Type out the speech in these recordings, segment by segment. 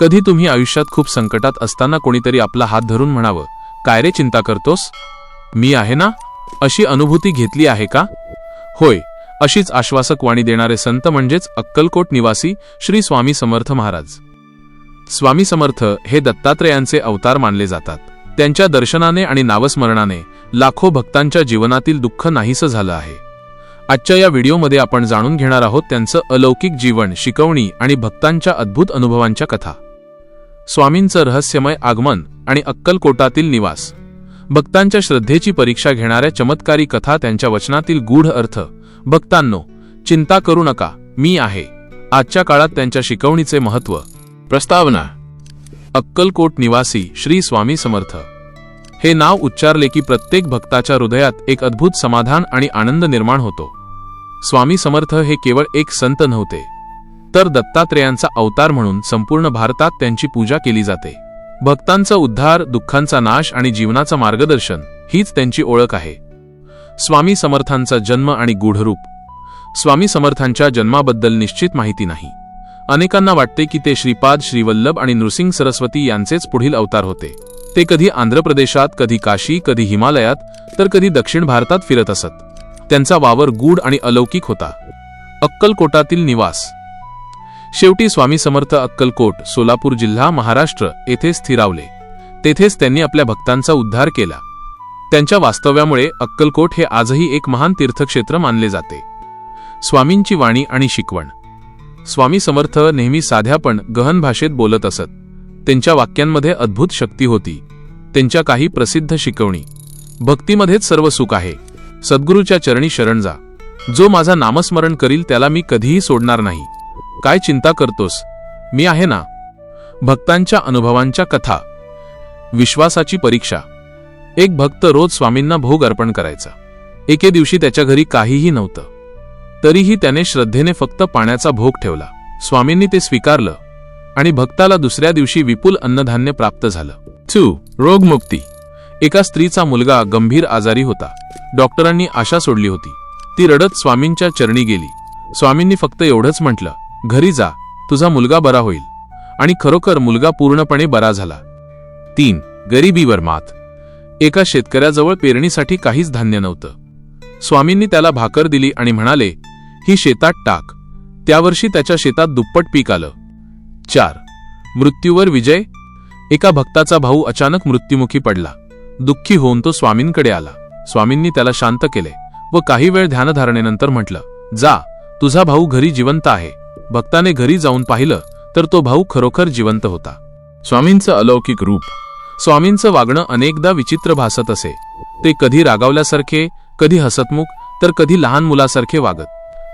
कधी तुम्ही आयुष्यात खूप संकटात असताना कोणीतरी आपला हात धरून म्हणावं काय रे चिंता करतोस? मी आहे ना? अशी अनुभूती घेतली आहे का? होय अशीच आश्वासक वाणी देणारे संत म्हणजेच अक्कलकोट निवासी श्री स्वामी समर्थ महाराज. स्वामी समर्थ हे दत्तात्रेयांचे अवतार मानले जातात. त्यांच्या दर्शनाने आणि नावस्मरणाने लाखो भक्तांच्या जीवनातील दुःख नाहीसं झालं आहे. आजच्या या व्हिडिओमध्ये आपण जाणून घेणार आहोत त्यांचं अलौकिक जीवन शिकवणी आणि भक्तांच्या अद्भुत अनुभवांच्या कथा. स्वामींचं रहस्यमय आगमन आणि अक्कलकोटातील निवास. भक्तांच्या श्रद्धेची परीक्षा घेणाऱ्या चमत्कारी कथा त्यांच्या वचनातील गूढ अर्थ. भक्तांनो चिंता करू नका मी आहे. आजच्या काळात त्यांच्या शिकवणीचे महत्त्व. प्रस्तावना. अक्कलकोट निवासी श्री स्वामी समर्थ. हे नाव उच्चारले की प्रत्येक भक्ताच्या हृदयात एक अद्भुत समाधान आणि आनंद निर्माण होतो. स्वामी समर्थ हे केवळ एक संत नव्हते. तर दत्तात्रेयांचा अवतार म्हणून संपूर्ण भारतात त्यांची पूजा केली जाते. भक्तांचा उद्धार दुःखांचा नाश आणि जीवनाचं मार्गदर्शन हीच त्यांची ओळख आहे. स्वामी समर्थांचा जन्म आणि गूढरूप. स्वामी समर्थांच्या जन्माबद्दल निश्चित माहिती नाही. अनेकांना वाटते की ते श्रीपाद श्रीवल्लभ आणि नृसिंग सरस्वती यांचेच पुढील अवतार होते. ते कधी आंध्र प्रदेशात कधी काशी कधी हिमालयात तर कधी दक्षिण भारतात फिरत असत. त्यांचा वावर गूढ आणि अलौकिक होता. अक्कलकोटातील निवास. शेवटी स्वामी समर्थ अक्कलकोट सोलापूर जिल्हा महाराष्ट्र येथे स्थिरावले. तेथेच त्यांनी आपल्या भक्तांचा उद्धार केला. त्यांच्या वास्तव्यामुळे अक्कलकोट हे आजही एक महान तीर्थक्षेत्र मानले जाते. स्वामींची वाणी आणि शिकवण. स्वामी समर्थ नेहमी साध्या पण गहन भाषेत बोलत असत. त्यांच्या वाक्यांमध्ये अद्भुत शक्ती होती. त्यांच्या काही प्रसिद्ध शिकवणी. भक्तीमध्येच सर्व सुख आहे. सद्गुरूच्या चरणी शरण जा. जो माझा नामस्मरण करील त्याला मी कधीही सोडणार नाही. काय चिंता करतोस? मी आहे ना? भक्तांच्या अनुभवांच्या कथा. विश्वासाची परीक्षा. एक भक्त रोज स्वामींना भोग अर्पण करायचा. एके दिवशी त्याच्या घरी काहीही नव्हतं. तरीही त्याने श्रद्धेने फक्त पाण्याचा भोग ठेवला. स्वामींनी ते स्वीकारलं. आणि भक्ताला दुसऱ्या दिवशी विपुल अन्नधान्य प्राप्त झालं. थू रोगमुक्ती. एका स्त्रीचा मुलगा गंभीर आजारी होता. डॉक्टरांनी आशा सोडली होती. ती रडत स्वामींच्या चरणी गेली. स्वामींनी फक्त एवढंच म्हटलं घरी जा तुझा मुलगा बरा होईल. आणि खरोखर मुलगा पूर्णपणे बरा झाला. तीन गरिबीवर मात. एका शेतकऱ्याजवळ पेरणीसाठी काहीच धान्य नव्हतं. स्वामींनी त्याला भाकर दिली आणि म्हणाले ही शेतात टाक. त्यावर्षी त्याच्या शेतात दुप्पट पीक आलं. चार मृत्यूवर विजय. एका भक्ताचा भाऊ अचानक मृत्युमुखी पडला. दुःखी होऊन तो स्वामींकडे आला. स्वामींनी त्याला शांत केले व काही वेळ ध्यानधारणेनंतर म्हटलं जा तुझा भाऊ घरी जिवंत आहे. भक्ताने घरी जाऊन पाहिलं तर तो भाऊ खरोखर जिवंत होता. स्वामींचं अलौकिक रूप. स्वामींचं वागणं अनेकदा विचित्र भासत असे. ते कधी रागावल्यासारखे कधी हसतमुख तर कधी लहान मुलासारखे वागत.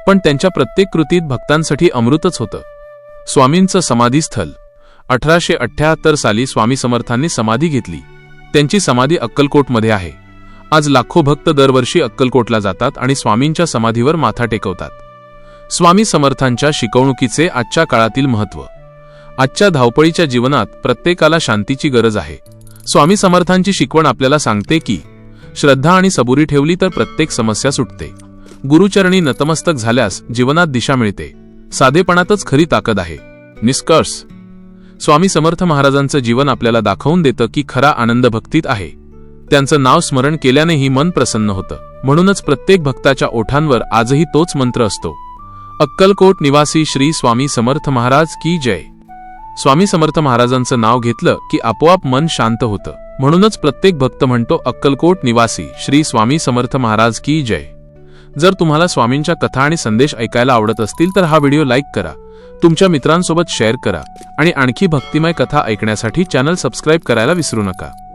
पण त्यांच्या प्रत्येक कृतीत भक्तांसाठी अमृतच होतं. स्वामींचं समाधीस्थल. अठराशे अठ्ठ्याहत्तर साली स्वामी समर्थांनी समाधी घेतली. त्यांची समाधी अक्कलकोटमध्ये आहे. आज लाखो भक्त दरवर्षी अक्कलकोटला जातात आणि स्वामींच्या समाधीवर माथा टेकवतात. स्वामी समर्थांच्या शिकवणुकीचे आजच्या काळातील महत्त्व आजच्या धावपळीच्या जीवनात प्रत्येकाला शांतीची गरज आहे. स्वामी समर्थांची शिकवण आपल्याला सांगते की श्रद्धा आणि सबुरी ठेवली तर प्रत्येक समस्या सुटते. गुरुचरणी नतमस्तक झाल्यास जीवनात दिशा मिळते. साधेपणातच खरी ताकद आहे. निष्कर्ष. स्वामी समर्थ महाराजांचं जीवन आपल्याला दाखवून देतं की खरा आनंद भक्तीत आहे. त्यांचं नाव स्मरण केल्यानेही मन प्रसन्न होतं. म्हणूनच प्रत्येक भक्ताच्या ओठांवर आजही तोच मंत्र असतो. अक्कलकोट निवासी श्री स्वामी समर्थ महाराज की जय. स्वामी समर्थ महाराजांचं नाव घेतलं की आपोआप मन शांत होतं. म्हणूनच प्रत्येक भक्त म्हणतो अक्कलकोट निवासी श्री स्वामी समर्थ महाराज की जय. जर तुम्हाला स्वामींच्या कथा आणि संदेश ऐकायला आवडत असतील तर हा व्हिडिओ लाईक करा. तुमच्या मित्रांसोबत शेअर करा. आणि आणखी भक्तिमय कथा ऐकण्यासाठी चॅनल सबस्क्राईब करायला विसरू नका.